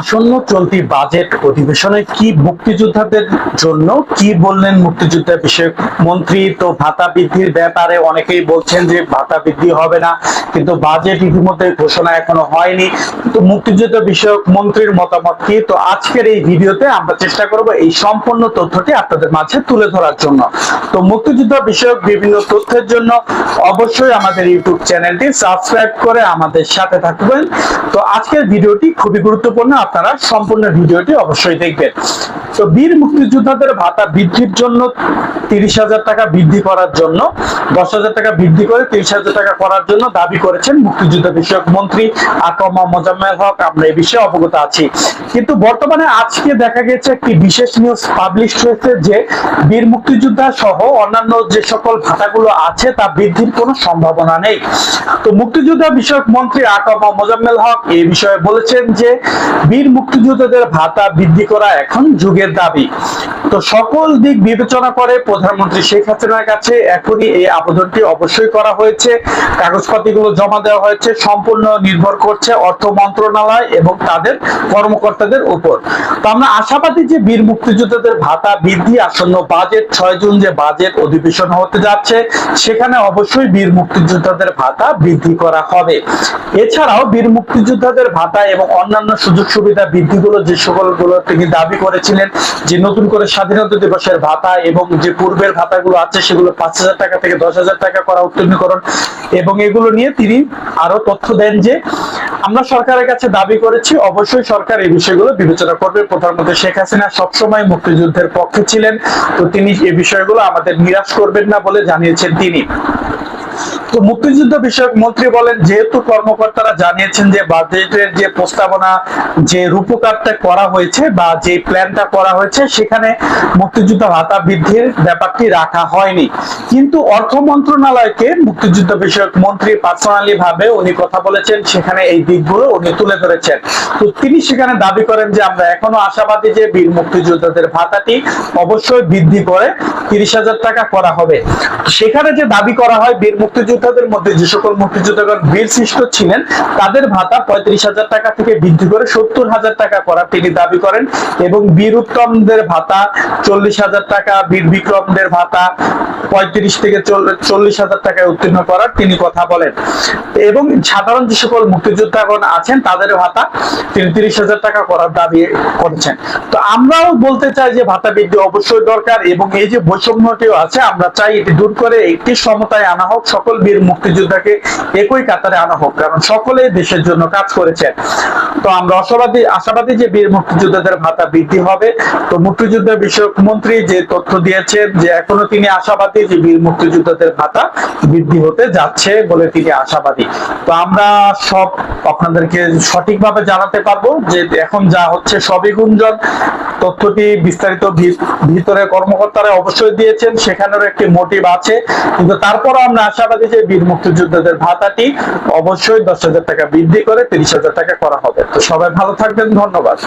আসন্ন চলতি বাজেট অধিবেশনে কি মুক্তিযোদ্ধাদের জন্য কি বললেন মুক্তিযোদ্ধা বিষয়ক মন্ত্রী? তো ভাতা বৃদ্ধির ব্যাপারে অনেকেই বলছেন যে ভাতা বৃদ্ধি হবে না, কিন্তু বাজেট ইতিমধ্যে ঘোষণা এখনও হয়নি। তো মুক্তিযুদ্ধ বিষয়ক মন্ত্রীর মতামত কি? তো আজকের এই ভিডিওতে আমরা চেষ্টা করব এই সম্পূর্ণ তথ্যটি আপনাদের মাঝে তুলে ধরার জন্য। তো মুক্তিযুদ্ধ বিষয়ক বিভিন্ন তথ্যের জন্য অবশ্যই আমাদের ইউটিউব চ্যানেলটি সাবস্ক্রাইব করে আমাদের সাথে থাকবেন। তো আজকের ভিডিওটি খুবই গুরুত্বপূর্ণ। আপনারা সম্পূর্ণ ভিডিওটি অবশ্যই দেখবেন। তো বীর মুক্তিযোদ্ধাদের ভাতা বৃদ্ধির জন্য তিরিশ হাজার টাকা বৃদ্ধি করার জন্য, দশ হাজার টাকা বৃদ্ধি করে তিরিশ হাজার টাকা করার জন্য দাবি করেছেন মুক্তিযুদ্ধ বিষয়ক মন্ত্রী আকমা মোজাম্মেল হক। আমরা এই বিষয়ে অবগত আছি। কিন্তু বর্তমানে আজকে দেখা গেছে একটি বিশেষ নিউজ পাবলিশ হয়েছে যে বীর মুক্তিযোদ্ধা সহ অন্যান্য যে সকল ভাতাগুলো আছে, তা বৃদ্ধির কোনো সম্ভাবনা নেই। তো মুক্তিযোদ্ধা বিষয়ক মন্ত্রী আকমা মোজাম্মেল হক এই বিষয়ে বলেছেন যে বীর মুক্তিযোদ্ধাদের ভাতা বৃদ্ধি করা এখন যুগের দাবি। তো সকল দিক বিবেচনা করে প্রধানমন্ত্রী শেখ হাসিনার কাছে এখনই এই আবেদনটি অবশ্যই করা হয়েছে। কাগজপাতিগুলো জমা দেওয়া হয়েছে, সম্পূর্ণ নির্ভর করছে অর্থ মন্ত্রণালয় এবং তাদের কর্মকর্তাদের উপর। তো আমরা আশাবাদী যে বীর মুক্তিযোদ্ধাদের ভাতা বৃদ্ধি, আসন্ন বাজেট, ছয় জুন যে বাজেট অধিবেশন হতে যাচ্ছে, সেখানে অবশ্যই বীর মুক্তিযোদ্ধাদের ভাতা বৃদ্ধি করা হবে। এছাড়াও বীর মুক্তিযোদ্ধাদের ভাতা এবং অন্যান্য সুযোগ সুবিধা বৃদ্ধিগুলো যে সকলগুলো তিনি দাবি করেছিলেন যে নতুন করে স্বাধীনতা দিবসের ভাতা এবং যে পূর্বের ভাতাগুলো আছে, সেগুলো পাঁচ হাজার টাকা থেকে দশ হাজার টাকা করা উত্তীর্ণকরণ এবং এগুলো নিয়ে তিনি আরও তথ্য দেন যে আমরা সরকারের কাছে দাবি করেছি, অবশ্যই সরকার এই বিষয়গুলো বিবেচনা করবে। প্রধানমন্ত্রী শেখ হাসিনা সবসময় মুক্তিযুদ্ধের পক্ষে ছিলেন, তো তিনি এই বিষয়গুলো আমাদের নিরাশ করবেন না বলে জানিয়েছেন তিনি। তো মুক্তিযুদ্ধ বিষয়ক মন্ত্রী বলেন, যেহেতু কর্মকর্তারা জানিয়েছেন যে বাজেটের যে প্রস্তাবনা, যে রূপকারটা করা হয়েছে বা যে প্ল্যানটা করা হয়েছে, সেখানে মুক্তিযুদ্ধ ভাতা বৃদ্ধির ব্যাপারটি রাখা হয়নি। কিন্তু অর্থ মন্ত্রণালয়কে মুক্তিযুদ্ধ বিষয়ক মন্ত্রী পার্সোনালি ভাবে উনি কথা বলেছেন, সেখানে এই দিকগুলো উনি তুলে ধরেছেন। তো তিনি সেখানে দাবি করেন যে আমরা এখনও আশাবাদী যে বীর মুক্তিযোদ্ধাদের ভাতাটি অবশ্যই বৃদ্ধি করে তিরিশ হাজার টাকা করা হবে। সেখানে যে দাবি করা হয় বীর মুক্তিযোদ্ধাদের মধ্যে যে সকল মুক্তিযোদ্ধাগণ বীর সৃষ্ট ছিলেন, তাদের ভাতা পঁয়ত্রিশ হাজার টাকা থেকে বৃদ্ধি করে সত্তর হাজার টাকা করা তিনি দাবি করেন। এবং বীর উত্তমদের ভাতা চল্লিশ হাজার টাকা, বীর বিক্রমদের ভাতা পঁয়ত্রিশ থেকে চল্লিশ হাজার টাকায় উত্তীর্ণ করার তিনি কথা বলেন। এবং সাধারণ যে সকল মুক্তিযোদ্ধাগণ আছেন, তাদের ভাতা তিরিশ হাজার টাকা করার দাবি করেছেন। তো আমরাও বলতে চাই যে ভাতা বৃদ্ধি অবশ্যই দরকার এবং এই যে বৈষম্যটিও আছে, আমরা চাই এটি দূর করে একটি সমতায় আনা হোক, সকল বীর মুক্তিযোদ্ধাকে একই কাতারে আনা হোক, কারণ সকলেই দেশের জন্য কাজ করেছেন। তো আমরা আশাবাদী আশাবাদী যে বীর মুক্তিযোদ্ধাদের ভাতা বৃদ্ধি হবে। তো মুক্তিযুদ্ধ বিষয়ক মন্ত্রী যে তথ্য দিয়েছেন যে এখনও তিনি আশাবাদী যে বীর মুক্তিযোদ্ধাদের ভাতা বৃদ্ধি হতে যাচ্ছে বলে তিনি আশাবাদী। তো আমরা সব আপনাদেরকে সঠিকভাবে জানাতে পারব যে এখন যা হচ্ছে সবই গুঞ্জন। তথ্যটি বিস্তারিত ভিতরে কর্মকর্তারা অবশ্যই দিয়েছেন, সেখানেরও একটি মোটিভ আছে। কিন্তু তারপরও আমরা আশাবাদী যে বীর মুক্তিযোদ্ধাদের ভাতাটি অবশ্যই দশ হাজার টাকা বৃদ্ধি করে তিরিশ হাজার টাকা করা হবে। তো সবাই ভালো থাকবেন, ধন্যবাদ।